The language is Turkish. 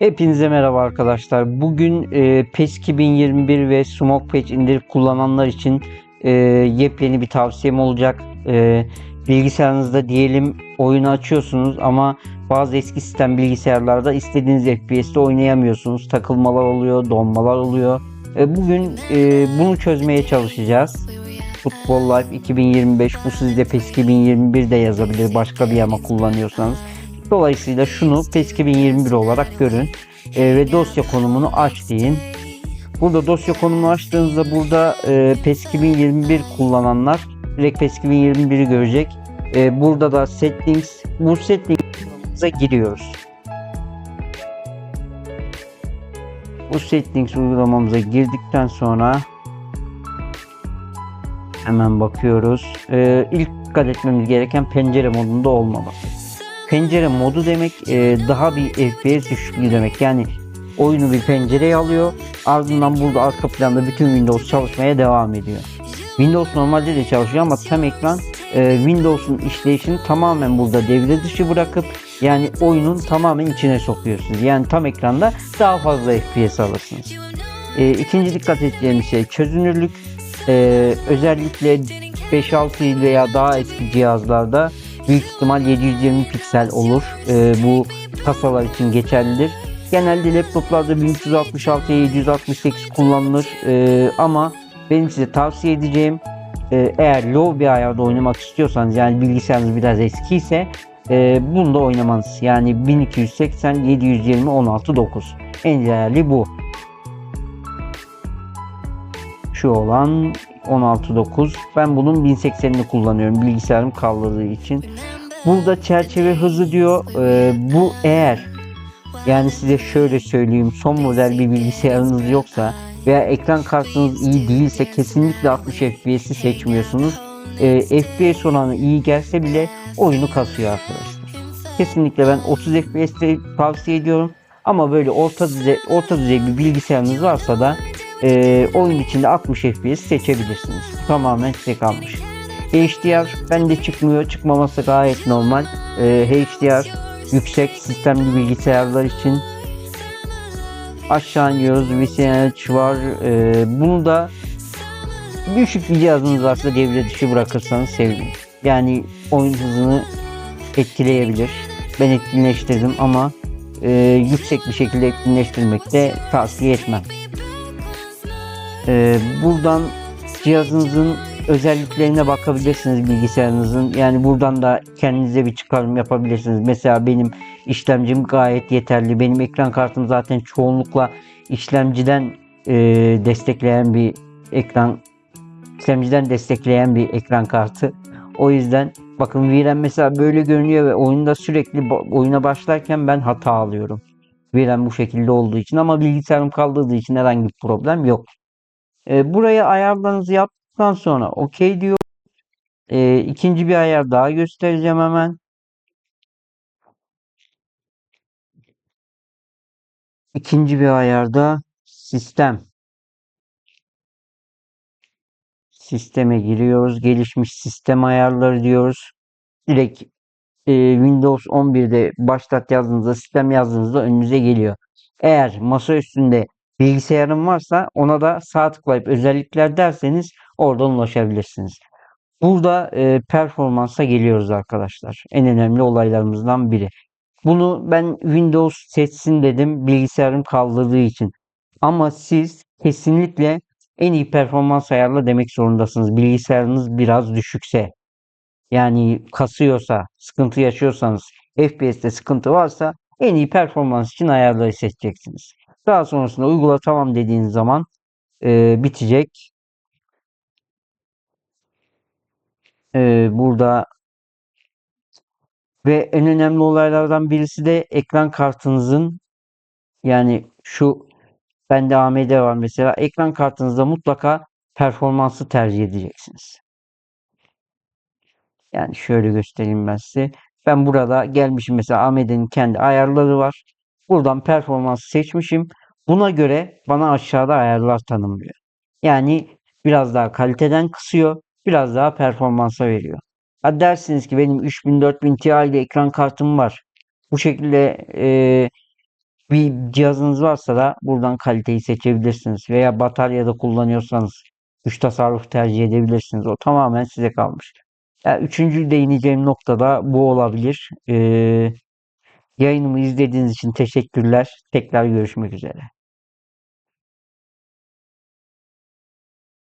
Hepinize merhaba arkadaşlar. Bugün e, PES 2021 ve Smoke Patch indirip kullananlar için e, yepyeni bir tavsiyem olacak. E, bilgisayarınızda diyelim oyunu açıyorsunuz ama bazı eski sistem bilgisayarlarda istediğiniz FPS'te oynayamıyorsunuz. Takılmalar oluyor, donmalar oluyor. E, bugün e, bunu çözmeye çalışacağız. Football Life 2025 bu sizde PES 2021 de yazabilir başka bir yama kullanıyorsanız. Dolayısıyla şunu PES 2021 olarak görün e, ve dosya konumunu aç deyin. Burada dosya konumunu açtığınızda burada e, PES 2021 kullananlar direkt PES 2021'i görecek. E, burada da settings bu settings'e giriyoruz. Bu settings uygulamamıza girdikten sonra hemen bakıyoruz. E, ilk dikkat etmemiz gereken pencere modunda olmaması. Pencere modu demek e, daha bir FPS düşüklüğü demek. Yani oyunu bir pencereye alıyor. Ardından burada arka planda bütün Windows çalışmaya devam ediyor. Windows normalde de çalışıyor ama tam ekran e, Windows'un işleyişini tamamen burada devre dışı bırakıp yani oyunun tamamen içine sokuyorsunuz. Yani tam ekranda daha fazla FPS alırsınız. E, ikinci dikkat edeceğimiz şey çözünürlük. E, özellikle 5-6 veya daha eski cihazlarda büyük ihtimal 720 piksel olur. E, bu kasalar için geçerlidir. Genelde laptoplarda 1366'ya 768 kullanılır e, ama benim size tavsiye edeceğim e, eğer low bir ayarda oynamak istiyorsanız yani bilgisayarınız biraz eski ise e, bunda oynamanız yani 1280 720 16 9 en değerli bu şu olan 16.9 ben bunun 1080'ini kullanıyorum bilgisayarım kaldırdığı için. Burada çerçeve hızı diyor Ee, bu eğer yani size şöyle söyleyeyim son model bir bilgisayarınız yoksa veya ekran kartınız iyi değilse kesinlikle 60 FPS'i seçmiyorsunuz. Ee, FPS oranı iyi gelse bile oyunu kasıyor arkadaşlar. Kesinlikle ben 30 FPS'te tavsiye ediyorum. Ama böyle orta düzey orta düzey bir bilgisayarınız varsa da e, oyun içinde 60 FPS seçebilirsiniz. Tamamen size kalmış. HDR bende çıkmıyor. Çıkmaması gayet normal. E, HDR yüksek sistemli bilgisayarlar için aşağı iniyoruz. VCNH var. E, bunu da düşük bir cihazınız varsa devre dışı bırakırsanız sevinirim. Yani oyun hızını etkileyebilir. Ben etkinleştirdim ama e, yüksek bir şekilde etkinleştirmek de tavsiye etmem. Ee, buradan cihazınızın özelliklerine bakabilirsiniz bilgisayarınızın. Yani buradan da kendinize bir çıkarım yapabilirsiniz. Mesela benim işlemcim gayet yeterli. Benim ekran kartım zaten çoğunlukla işlemciden e, destekleyen bir ekran işlemciden destekleyen bir ekran kartı. O yüzden bakın VRAM mesela böyle görünüyor ve oyunda sürekli oyuna başlarken ben hata alıyorum. VRAM bu şekilde olduğu için ama bilgisayarım kaldırdığı için herhangi bir problem yok. E, buraya ayarlarınızı yaptıktan sonra OK diyor. E, ikinci bir ayar daha göstereceğim hemen. İkinci bir ayarda sistem. Sisteme giriyoruz. Gelişmiş sistem ayarları diyoruz. Direkt e, Windows 11'de başlat yazdığınızda sistem yazdığınızda önünüze geliyor. Eğer masa üstünde bilgisayarım varsa ona da sağ tıklayıp özellikler derseniz oradan ulaşabilirsiniz. Burada e, performansa geliyoruz arkadaşlar. En önemli olaylarımızdan biri. Bunu ben Windows seçsin dedim bilgisayarım kaldırdığı için. Ama siz kesinlikle en iyi performans ayarla demek zorundasınız. Bilgisayarınız biraz düşükse yani kasıyorsa, sıkıntı yaşıyorsanız, FPS'te sıkıntı varsa en iyi performans için ayarları seçeceksiniz. Daha sonrasında uygula tamam dediğiniz zaman e, bitecek. E, burada ve en önemli olaylardan birisi de ekran kartınızın yani şu bende AMD var mesela ekran kartınızda mutlaka performansı tercih edeceksiniz. Yani şöyle göstereyim ben size. Ben burada gelmişim mesela AMD'nin kendi ayarları var. Buradan performansı seçmişim. Buna göre bana aşağıda ayarlar tanımlıyor. Yani biraz daha kaliteden kısıyor, biraz daha performansa veriyor. Ha dersiniz ki benim 3000-4000 Ti ile ekran kartım var. Bu şekilde e, bir cihazınız varsa da buradan kaliteyi seçebilirsiniz. Veya bataryada kullanıyorsanız güç tasarruf tercih edebilirsiniz. O tamamen size kalmış. Yani üçüncü değineceğim nokta da bu olabilir. Ee, yayınımı izlediğiniz için teşekkürler. Tekrar görüşmek üzere.